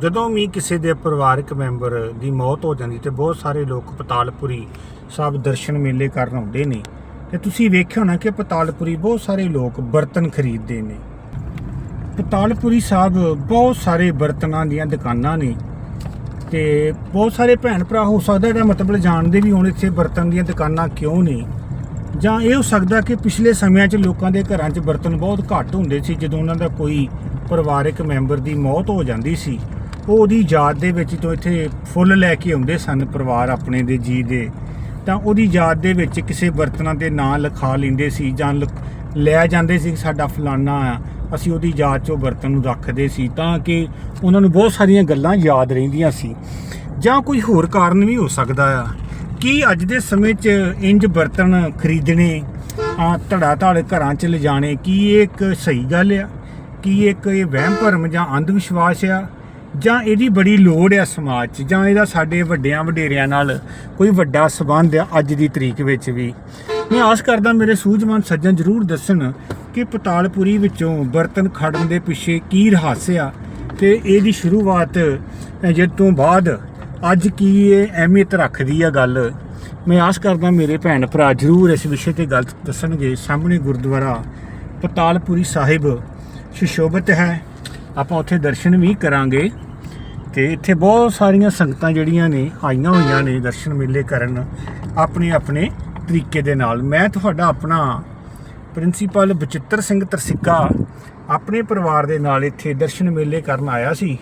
ਜਦੋਂ ਵੀ ਕਿਸੇ ਦੇ ਪਰਿਵਾਰਕ ਮੈਂਬਰ ਦੀ ਮੌਤ ਹੋ ਜਾਂਦੀ ਤੇ ਬਹੁਤ ਸਾਰੇ ਲੋਕ ਪਤਾਲਪੁਰੀ ਸਾਹਿਬ ਦਰਸ਼ਨ ਮੇਲੇ ਕਰਨ ਆਉਂਦੇ ਨੇ, ਤੇ ਤੁਸੀਂ ਵੇਖਿਆ ਹੋਣਾ ਕਿ ਪਤਾਲਪੁਰੀ ਬਹੁਤ ਸਾਰੇ ਲੋਕ ਬਰਤਨ ਖਰੀਦਦੇ ਨੇ। ਪਤਾਲਪੁਰੀ ਸਾਹਿਬ ਬਹੁਤ ਸਾਰੇ ਬਰਤਨਾਂ ਦੀਆਂ ਦੁਕਾਨਾਂ ਨੇ ਤੇ ਬਹੁਤ ਸਾਰੇ ਭੈਣ ਭਰਾ ਹੋ ਸਕਦਾ ਇਹਦਾ ਮਤਲਬ ਜਾਣਦੇ ਵੀ ਹੋਣ ਇੱਥੇ ਬਰਤਨ ਦੀਆਂ ਦੁਕਾਨਾਂ ਕਿਉਂ ਨੇ, ਜਾਂ ਇਹ ਹੋ ਸਕਦਾ ਕਿ ਪਿਛਲੇ ਸਮਿਆਂ 'ਚ ਲੋਕਾਂ ਦੇ ਘਰਾਂ 'ਚ ਬਰਤਨ ਬਹੁਤ ਘੱਟ ਹੁੰਦੇ ਸੀ, ਜਦੋਂ ਉਹਨਾਂ ਦਾ ਕੋਈ ਪਰਿਵਾਰਕ ਮੈਂਬਰ ਦੀ ਮੌਤ ਹੋ ਜਾਂਦੀ ਸੀ। ਉਹ ਉਹਦੀ ਯਾਦ ਦੇ ਵਿੱਚ ਤੋਂ ਇੱਥੇ ਫੁੱਲ ਲੈ ਕੇ ਆਉਂਦੇ ਸਨ ਪਰਿਵਾਰ ਆਪਣੇ ਦੇ ਜੀ ਦੇ, ਤਾਂ ਉਹਦੀ ਯਾਦ ਦੇ ਵਿੱਚ ਕਿਸੇ ਬਰਤਨਾਂ ਦੇ ਨਾਂ ਲਿਖਾ ਲੈਂਦੇ ਸੀ ਜਾਂ ਲਿਖ- ਲੈ ਜਾਂਦੇ ਸੀ ਸਾਡਾ ਫਲਾਨਾ ਆ, ਅਸੀਂ ਉਹਦੀ ਯਾਦ 'ਚ ਉਹ ਬਰਤਨ ਨੂੰ ਰੱਖਦੇ ਸੀ ਤਾਂ ਕਿ ਉਹਨਾਂ ਨੂੰ ਬਹੁਤ ਸਾਰੀਆਂ ਗੱਲਾਂ ਯਾਦ ਰਹਿੰਦੀਆਂ ਸੀ। ਜਾਂ ਕੋਈ ਹੋਰ ਕਾਰਨ ਵੀ ਹੋ ਸਕਦਾ ਆ ਕੀ ਅੱਜ ਦੇ ਸਮੇਂ 'ਚ ਇੰਜ ਬਰਤਨ ਖਰੀਦਣੇ ਆ ਧੜਾ ਧੜ ਘਰਾਂ 'ਚ ਲਿਜਾਣੇ, ਕੀ ਇਹ ਇੱਕ ਸਹੀ ਗੱਲ ਆ? ਕੀ ਇੱਕ ਇਹ ਵਹਿਮ ਭਰਮ ਜਾਂ ਅੰਧ ਵਿਸ਼ਵਾਸ ਆ? ਜਾਂ ਇਹਦੀ ਬੜੀ ਲੋੜ ਆ ਸਮਾਜ 'ਚ, ਜਾਂ ਇਹਦਾ ਸਾਡੇ ਵੱਡਿਆਂ ਵਡੇਰਿਆਂ ਨਾਲ ਕੋਈ ਵੱਡਾ ਸਬੰਧ ਆ ਅੱਜ ਦੀ ਤਰੀਕ ਵਿੱਚ ਵੀ। ਮੈਂ ਆਸ ਕਰਦਾ ਮੇਰੇ ਸੂਝਵਾਨ ਸੱਜਣ ਜ਼ਰੂਰ ਦੱਸਣ ਕਿ ਪਤਾਲਪੁਰੀ ਵਿੱਚੋਂ ਬਰਤਨ ਖੜਨ ਦੇ ਪਿੱਛੇ ਕੀ ਰਹੱਸ ਆ ਤੇ ਇਹਦੀ ਸ਼ੁਰੂਆਤ ਜਦ ਤੋਂ ਬਾਅਦ ਅੱਜ ਕੀ ਇਹ ਅਹਿਮੀਅਤ ਰੱਖਦੀ ਆ ਗੱਲ। ਮੈਂ ਆਸ ਕਰਦਾ ਮੇਰੇ ਭੈਣ ਭਰਾ ਜ਼ਰੂਰ ਇਸ ਵਿਸ਼ੇ ਤੇ ਗੱਲ ਦੱਸਣਗੇ। ਸਾਹਮਣੇ ਗੁਰਦੁਆਰਾ ਪਤਾਲਪੁਰੀ ਸਾਹਿਬ ਸੁਸ਼ੋਭਿਤ ਹੈ। ਆਪਾਂ ਉੱਥੇ ਦਰਸ਼ਨ ਵੀ ਕਰਾਂਗੇ। ਤੇ ਇੱਥੇ ਬਹੁਤ ਸਾਰੀਆਂ ਸੰਗਤਾਂ ਜਿਹੜੀਆਂ ਨੇ, ਆਈਆਂ ਹੋਈਆਂ ਨੇ ਦਰਸ਼ਨ ਮੇਲੇ ਕਰਨ ਆਪਣੇ ਆਪਣੇ ਤਰੀਕੇ ਦੇ ਨਾਲ। ਮੈਂ ਤੁਹਾਡਾ ਆਪਣਾ ਪ੍ਰਿੰਸੀਪਲ ਬਚਿੱਤਰ ਸਿੰਘ ਤਰਸਿੱਕਾ ਆਪਣੇ ਪਰਿਵਾਰ ਦੇ ਨਾਲ ਇੱਥੇ ਦਰਸ਼ਨ ਮੇਲੇ ਕਰਨ ਆਇਆ ਸੀ।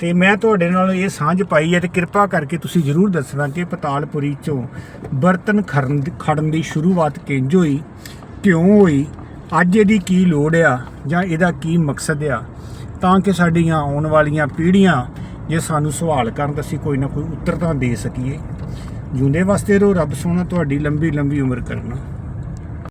ਤੇ ਮੈਂ ਤੁਹਾਡੇ ਨਾਲ ਇਹ ਸਾਂਝ ਪਾਈ ਹੈ ਤੇ ਕਿਰਪਾ ਕਰਕੇ ਤੁਸੀਂ ਜਰੂਰ ਦੱਸਣਾ ਕਿ ਪਤਾਲਪੁਰੀ ਚੋਂ ਬਰਤਨ ਖੜਨ ਦੀ- ਖੜਨ ਦੀ ਸ਼ੁਰੂਆਤ ਕਿੰਜ ਹੋਈ, ਕਿਉਂ ਹੋਈ, ਅੱਜ ਇਹਦੀ ਕੀ ਲੋੜ ਆ ਜਾਂ ਇਹਦਾ ਕੀ ਮਕਸਦ ਆ? ਤਾਂ ਕਿ ਸਾਡੀਆਂ ਆਉਣ ਵਾਲੀਆਂ ਪੀੜ੍ਹੀਆਂ ਜੇ ਸਾਨੂੰ ਸਵਾਲ ਕਰਨ ਤਾਂ ਅਸੀਂ ਕੋਈ ਨਾ ਕੋਈ ਉੱਤਰ ਤਾਂ ਦੇ ਸਕੀਏ। ਜਿਉਂਦੇ ਵਾਸਤੇ ਰੋ ਰੱਬ ਸੋਹਣਾ ਤੁਹਾਡੀ ਲੰਬੀ ਲੰਬੀ ਉਮਰ ਕਰਨਾ।